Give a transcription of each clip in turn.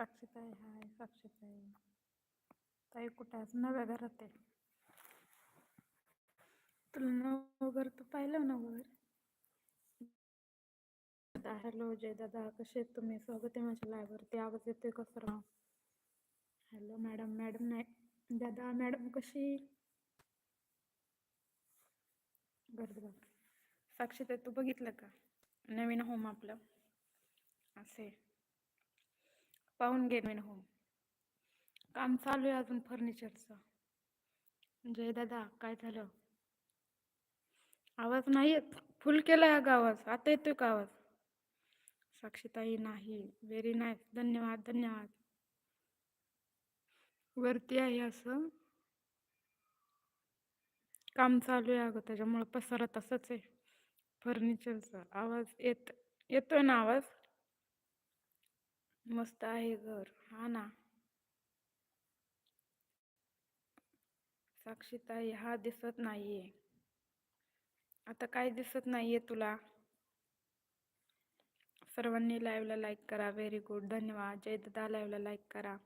साक्षीताई हाय साक्षीताई ताई कुठे आहेस नव्या घरात आहे. तुला नवं घर तू पाहिलं नवं घर? हॅलो जय दादा कसे आहेत तुम्ही? स्वागत आहे माझ्या लाईव्हवरती आवाज येतोय कसं सर हॅलो मॅडम मॅडम नाही. दादा मॅडम कशी? बरं बरं. साक्षीताई तू बघितलं का? नवीन होम आपलं. असे. पाहून घे हो काम चालू आहे अजून फर्निचरचं. जय दादा काय झालं? आवाज नाही येत. फुल केला अगं आवाज. आता येतोय का आवाज? साक्षीताई नाही. व्हेरी नाईस धन्यवाद धन्यवाद. वरती आहे असं. काम चालू आहे अगं. त्याच्यामुळं पसारा तसंच आहे. फर्निचरचा. आवाज येत येतोय ना आवाज? मस्त आहे घर. हा ना. साक्षीताई हा दिसत नाहीये. आता काय दिसत नाहीये तुला? सर्वांनी लाईव्हला लाईक करा. व्हेरी गुड धन्यवाद. जय दादा लाईव्हला लाईक करा.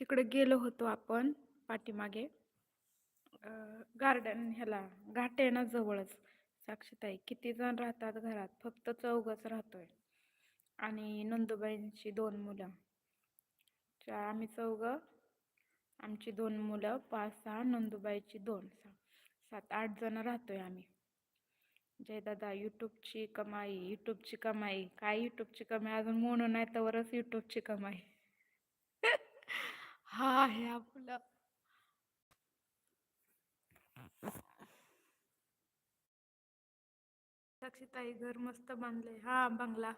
तिकडे गेलो होतो आपण पाठीमागे. गार्डन ह्याला. घाट आहे ना जवळच. साक्षीताई किती जण राहतात घरात? फक्त चौघच राहतोय. आणि नंदुबाईंची दोन मुलं. चार आम्ही चौघं. आमची दोन मुलं पाच सहा नंदुबाईची दोन सहा सात आठ जण राहतोय आम्ही. जय दादा यूट्यूबची कमाई यूट्यूबची कमाई. काय यूट्यूबची कमाई? अजून म्हणून नाही तरच यूट्यूबची कमाई. हा आहे आपलं साक्षीताई घर मस्त बांधले हा बंगला.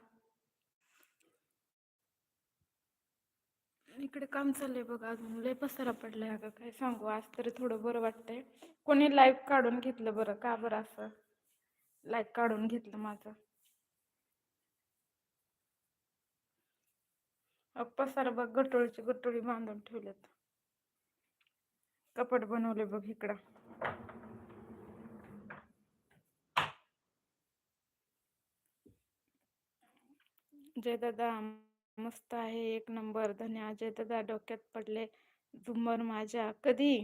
इकडे काम चाललंय बघा अजून. लय पसारा पडलाय अगं काय सांगू आज तरी थोडं बरं वाटतंय. कोणी लाईव्ह काढून घेतलं बरं? का बरं असं? लाईव्ह काढून घेतलं माझं. पसारा बघ गटोळीची गटोळी बांधून ठेवल्यात. कपड बनवले बघ इकडं. जय दादा मस्त आहे. एक नंबर. धन्य. अजय दादा डोक्यात पडले. झुंबर माझ्या. कधी?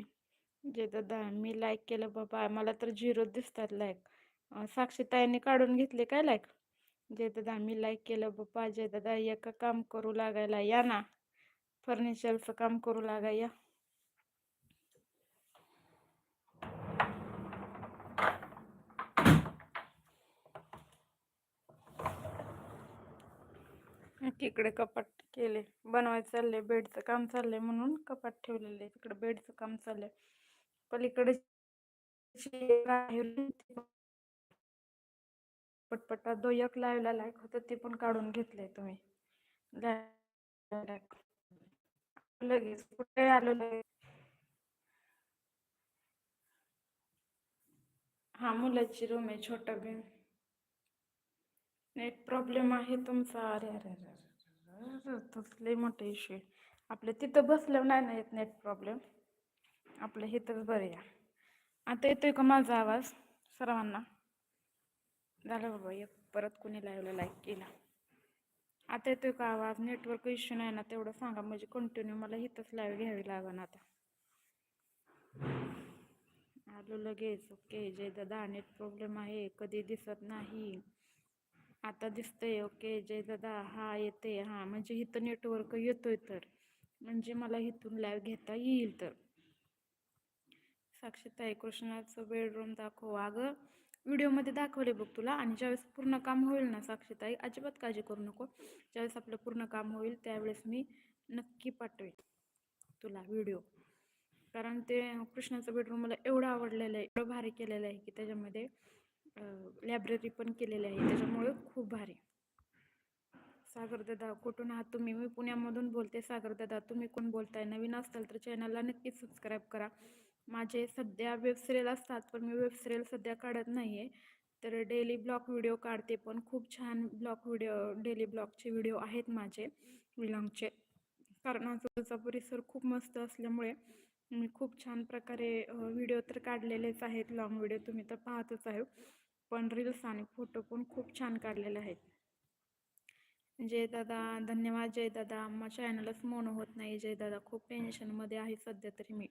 जे दादा मी लाईक केलं बाबा. मला तर झिरो दिसतात लाईक साक्षीताईने काढून घेतले काय लाईक जे दादा मी लाईक केलं बाप्पा जे दादा एका काम करू लागायला या ना. फर्निचरचं काम करू लागा या तिकडे कपाट केले बनवायचं चाललंय बेडचं काम चाललंय म्हणून कपाट ठेवलेलं आहे तिकडे बेडचं काम चाललंय. पलीकडे पटपटा दो एक लाईव्हला लायक होतं ते पण काढून घेतलंय तुम्ही. लगेच कुठे आलो लगेच? हा मुलाची रूम आहे छोटा बीन नेट प्रॉब्लेम आहे तुमचा. अरे अरे अरे. अरे मोठा इश्यू आहे. आपल्या तिथं बसल्यावर नाही ना येत नेट प्रॉब्लेम आपलं इथंच बरं या आता येतोय का माझा आवाज? सर्वांना? झालं बाबा एक परत कोणी लाईव्हला लाईक केला. आता येतोय का आवाज? नेटवर्क इश्यू नाही ना तेवढं सांगा. म्हणजे कंटिन्यू मला इथंच लाईव्ह घ्यावी लागेल आता. आलो लगेच. ओके जय दादा. नेट प्रॉब्लेम आहे. कधी दिसत नाही. आता दिसतंय ओके जय दादा हा येते हा. म्हणजे इथं नेटवर्क येतोय तर. म्हणजे मला इथून लाईव्ह घेता येईल तर. साक्षीताई कृष्णाचं बेडरूम दाखव अगं. व्हिडिओमध्ये दाखवले बघ तुला आणि ज्यावेळेस पूर्ण काम होईल ना साक्षीताई अजिबात काळजी करू नको. ज्यावेळेस आपलं पूर्ण काम होईल त्यावेळेस मी नक्की पाठवेन तुला व्हिडिओ कारण ते कृष्णाचं बेडरूम मला एवढं आवडलेलं आहे एवढं भारी केलेलं आहे की त्याच्यामध्ये लायब्ररी पण केलेली आहे. त्याच्यामुळे खूप भारी. सागरदादा कुठून आहात तुम्ही? मी पुण्यामधून बोलते. सागरदादा तुम्ही कोण बोलताय? नवीन असाल तर चॅनलला नक्कीच सबस्क्राईब करा. माझे सध्या वेब सिरियल असतात पण मी वेब सिरियल सध्या काढत नाही आहे तर डेली ब्लॉग व्हिडिओ काढते पण खूप छान ब्लॉग व्हिडिओ डेली ब्लॉगचे व्हिडिओ आहेत माझे विलॉंगचे कारण आजूबाजूचा परिसर खूप मस्त असल्यामुळे मी खूप छान प्रकारे व्हिडिओ तर काढलेलेच आहेत. लॉंग व्हिडिओ तुम्ही तर पाहतच आहे. पण रील्स आणि फोटो पण खूप छान काढलेले आहेत. जय दादा धन्यवाद जय दादा. मग चॅनलच मोनो होत नाही जय दादा. खूप टेन्शनमध्ये आहे सध्या तरी मी.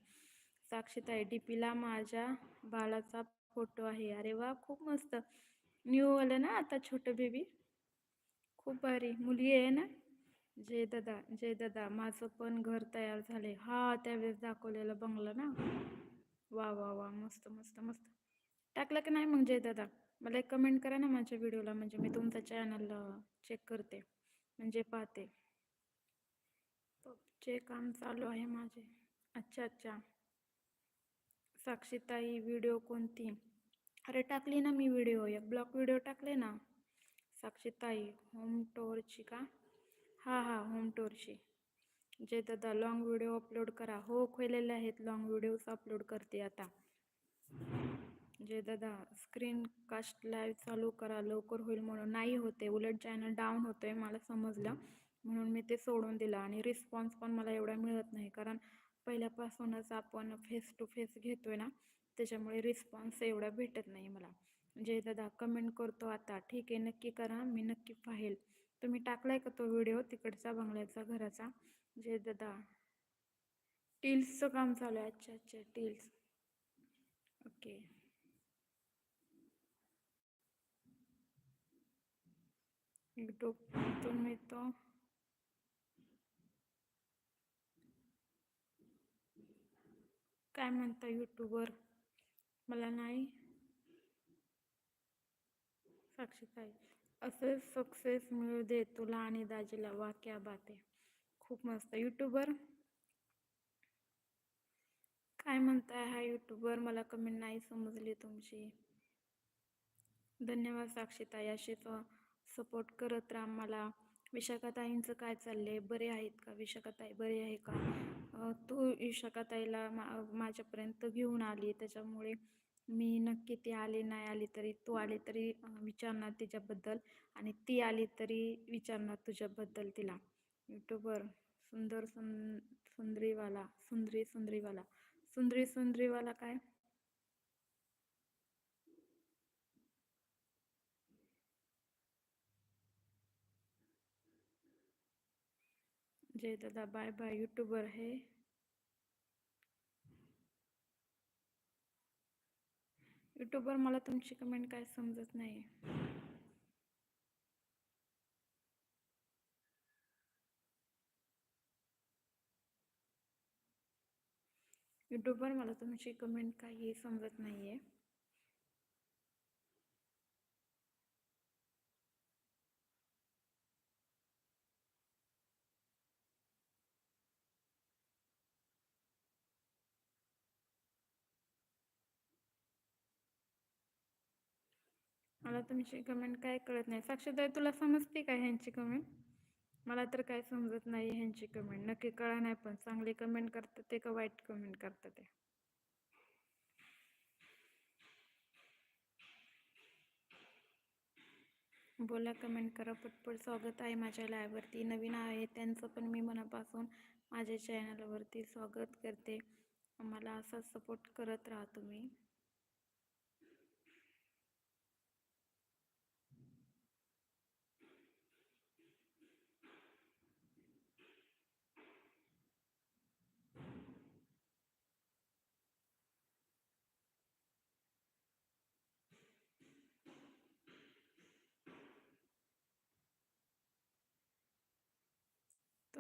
साक्षीताई डी पीला माझ्या बाळाचा फोटो आहे. अरे वा खूप मस्त. न्यू आलं ना आता छोटं बेबी खूप भारी. मुली आहे ना? जय दादा जय दादा. माझं पण घर तयार झाले हा त्यावेळेस दाखवलेलं बंगला ना? वा वा वा. मस्त मस्त मस्त. टाकलं की नाही मग जय दादा? मला एक कमेंट करा ना माझ्या व्हिडिओला म्हणजे मी तुमचा चॅनल चेक करते. म्हणजे पाहते. जे काम चालू आहे माझे. अच्छा अच्छा. साक्षीताई व्हिडिओ कोणती? अरे टाकली ना मी व्हिडिओ एक ब्लॉक व्हिडिओ टाकले ना. साक्षीताई होम टोअरची का? हां हां होम टूरची जे दादा लॉंग व्हिडिओ अपलोड करा. हो खोलेले आहेत. लॉंग व्हिडिओज अपलोड करते आता. जे दादा स्क्रीन कास्ट लाईव्ह चालू करा लवकर होईल म्हणून. नाही होते उलट चॅनल डाऊन होतं आहे मला समजलं. म्हणून मी ते सोडून दिलं आणि रिस्पॉन्स पण मला एवढा मिळत नाही. कारण पहिल्यापासूनच आपण फेस टू फेस घेतो आहे ना त्याच्यामुळे रिस्पॉन्स एवढा भेटत नाही मला. जय दादा कमेंट करतो आता ठीक आहे नक्की करा मी नक्की पाहिल. तुम्ही टाकलाय का तो व्हिडिओ तिकडचा बंगल्याचा घराचा. जय दादा टील्सचं काम चालू आहे. अच्छा अच्छा टील्स ओके यूट्यूब मिळतो काय म्हणता यूट्यूबवर मला नाही साक्षीताई असे सक्सेस मिळू दे तुला आणि दाजीला वाक्या बाते बात आहे खूप मस्त यूट्यूबर काय म्हणताय हा यूट्यूबवर मला कमेंट नाही समजली तुमची धन्यवाद साक्षीताई अशीच सपोर्ट करत राहा मला. विशाखाताईंचं काय चाललं आहे बरे आहेत का? विशाखाताई बरे आहे का? तू विशाखाताईला मा माझ्यापर्यंत घेऊन आली. त्याच्यामुळे मी नक्की ती आली नाही आली तरी तू आली तरी विचारणार तिच्याबद्दल. आणि ती आली तरी विचारणार तुझ्याबद्दल तिला. यूट्यूबर सुंदर सुं सुंदरीवाला सुंदरी सुंदरीवाला. सुंदरी सुंदरीवाला काय? जय दादा बाय बाय. यूट्यूबर है यूट्यूबवर मला तुमची कमेंट काय समजत नाही यूट्यूबवर मला तुमची कमेंट काही समजत नाही आहे मला तुमची कमेंट काय कळत नाही. साक्षीदाय तुला समजते का ह्यांची कमेंट मला तर काय समजत नाही ह्यांची कमेंट नक्की कळा नाही पण चांगली कमेंट करतात ते का वाईट कमेंट करतात ते? बोला कमेंट करा. पटपट स्वागत आहे माझ्या लायवरती नवीन आहे त्यांचं पण मी मनापासून माझ्या चॅनलवरती स्वागत करते. मला असा सपोर्ट करत राहा तुम्ही.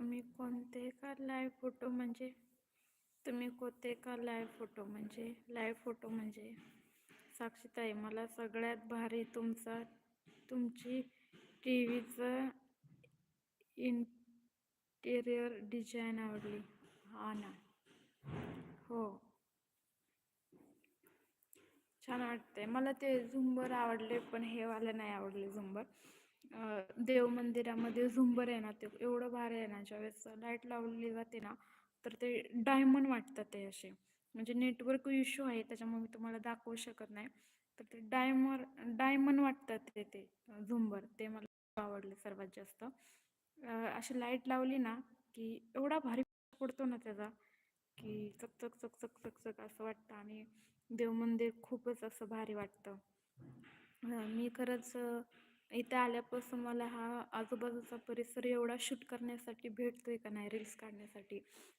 तुम्ही कोणते का लाईव्ह फोटो म्हणजे? तुम्ही कोणते का लाईव्ह फोटो म्हणजे? लाईव्ह फोटो म्हणजे? साक्षीताई मला सगळ्यात भारी तुमचा तुमची टी व्हीचं इंटेरियर डिझाईन आवडली. हा ना. हो. छान वाटते मला ते झुंबर आवडले पण हे वाले नाही आवडले झुंबर देव मंदिरामध्ये झुंबर आहे ना ते एवढं भारी आहे ना ज्यावेळेस लाइट लावली जाते ना तर ते डायमंड वाटतात ते असे. म्हणजे नेटवर्क इश्यू आहे त्याच्यामुळे मी तुम्हाला दाखवू शकत नाही. तर ते डायमर डायमंड वाटतात ते ते झुंबर ते मला आवडले सर्वात जास्त. अशी लाइट लावली ना की एवढा भारी पडतो ना त्याचा की चकचक चकचक चकचक असं वाटतं आणि देव मंदिर खूपच असं भारी वाटतं. मी खरंच इथे आल्यापासून मला हा आजूबाजूचा परिसर एवढा शूट करण्यासाठी भेटतो आहे का नाही रील्स काढण्यासाठी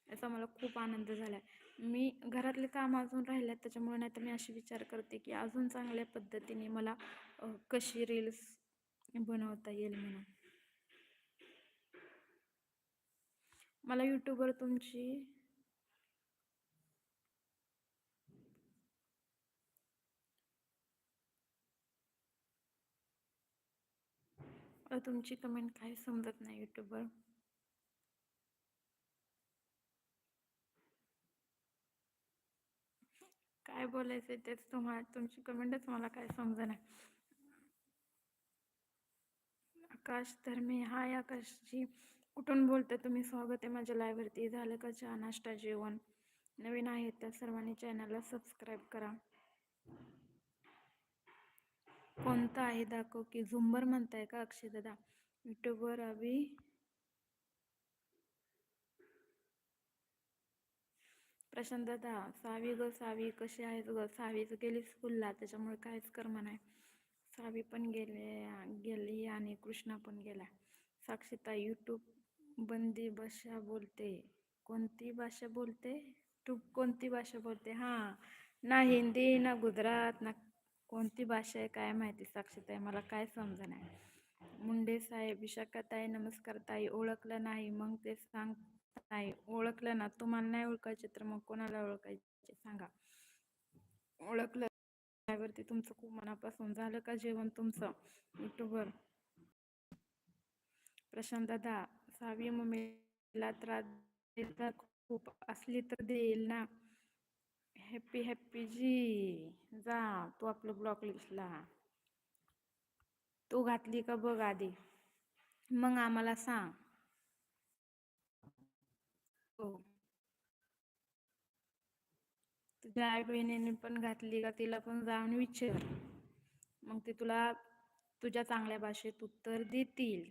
याचा मला खूप आनंद झाला आहे मी घरातले काम अजून राहिले आहेत त्याच्यामुळे नाही तर मी अशी विचार करते की अजून चांगल्या पद्धतीने मला कशी रील्स बनवता येईल म्हणून. मला यूट्यूबवर तुमची तुमची कमेंट काही समजत नाही यूट्यूबवर काय बोलायचं आहे तेच तुम्हाला तुमची कमेंटच मला काय नाही आकाश धर्मे हाय आकाशजी. कुठून बोलते तुम्ही? स्वागत आहे माझ्या लाईव्हवरती झालं का चहा नाश्ता जेवण? नवीन आहेत त्या सर्वांनी चॅनलला सबस्क्राईब करा. कोणता आहे? दाखव की झुंबर म्हणताय का अक्षय दादा? युट्यूबवर अभि प्रशांत दादा सावी ग सावी कशी आहेस ग? सावीच गेली स्कूलला त्याच्यामुळे काहीच कर्म नाही. सावी पण गेले गेली आणि कृष्णा पण गेला. साक्षीता यूट्यूब बंदी भाषा बोलते. कोणती भाषा बोलते? तू कोणती भाषा बोलते? हां ना हिंदी ना गुजरात ना कोणती भाषा आहे काय माहिती साक्षीताई मला काय समजा नाही मुंडे साहेब विशाखाताई नमस्कार ताई ओळखलं नाही मग ते सांग नाही ओळखलं ना तुम्हाला नाही ओळखायचे तर मग कोणाला ओळखायचे सांगा. ओळखलं त्यावरती तुमचं खूप मनापासून झालं का जेवण तुमचं? युट्यूबवर. प्रशांत दादा सहावी मम्मीला त्रास खूप असली तर देईल ना? हॅप्पी हॅप्पी जी जा तू आपलं ब्लॉक लिस्टला तू घातली का बघ आधी. मग आम्हाला सांग. हो. तुझ्या आई बहिणीने पण घातली का तिला पण जाऊन विचार. मग ते तुला तुझ्या चांगल्या भाषेत उत्तर देतील.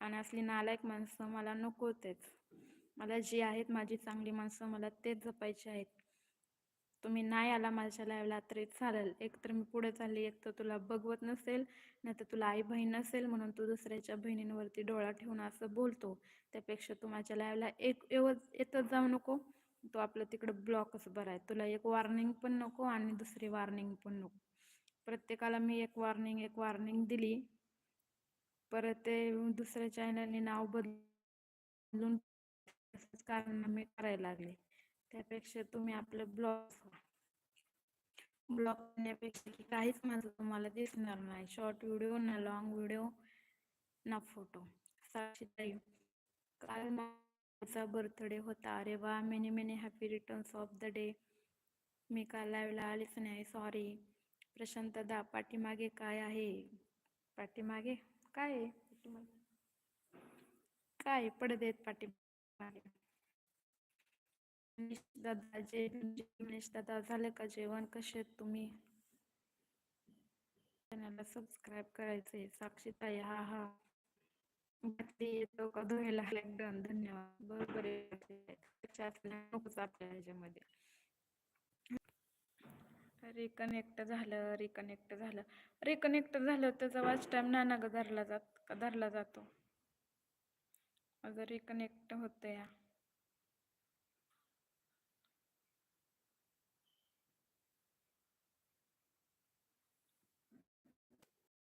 आणि असली नालायक माणसं मला नको तेच मला जी आहेत माझी चांगली माणसं मला तेच जपायची आहेत. तुम्ही नाही आला माझ्या लाईव्हला तरी चालेल. एक तर मी पुढे चालली एक तर तुला बघवत नसेल नाही तर तुला आई बहीण नसेल म्हणून तू दुसऱ्याच्या बहिणींवरती डोळा ठेवून असं बोलतो. त्यापेक्षा तू माझ्या लाईव्हला एक येतच जाऊ नको. तो आपलं तिकडं ब्लॉकच बरं आहे. तुला एक वॉर्निंग पण नको आणि दुसरी वॉर्निंग पण नको. प्रत्येकाला मी एक वॉर्निंग एक वॉर्निंग दिली. परत ते दुसऱ्या चॅनलने नाव बदलून कारण मी करायला लागले. त्यापेक्षा तुम्ही आपलं ब्लॉग ब्लॉग करण्यापेक्षा काहीच माझं तुम्हाला दिसणार नाही. शॉर्ट व्हिडिओ ना लॉंग व्हिडिओ ना फोटो साक्षीताई काल माझा बर्थडे होता. अरे वा many many happy returns of the day मी काल लाईव्हला आलीच नाही. सॉरी प्रशांत दा पाठीमागे काय आहे? पाठीमागे? काय आहे? काय? पडदेत पाठीमागे. दादा जे गणेश दादा झालं का जेवण? कसे तुम्ही? चॅनलला सबस्क्राईब करायचे साक्षीताई हा हा. येतो का धुवायला एकदम धन्यवाद. बरोबर नकोच आपल्या ह्याच्यामध्ये. रिकनेक्ट झालं रिकनेक्ट झालं. रिकनेक्ट झालं त्याचा वाच टाइम नाना धरला जात धरला जातो. अगं रिकनेक्ट होतं या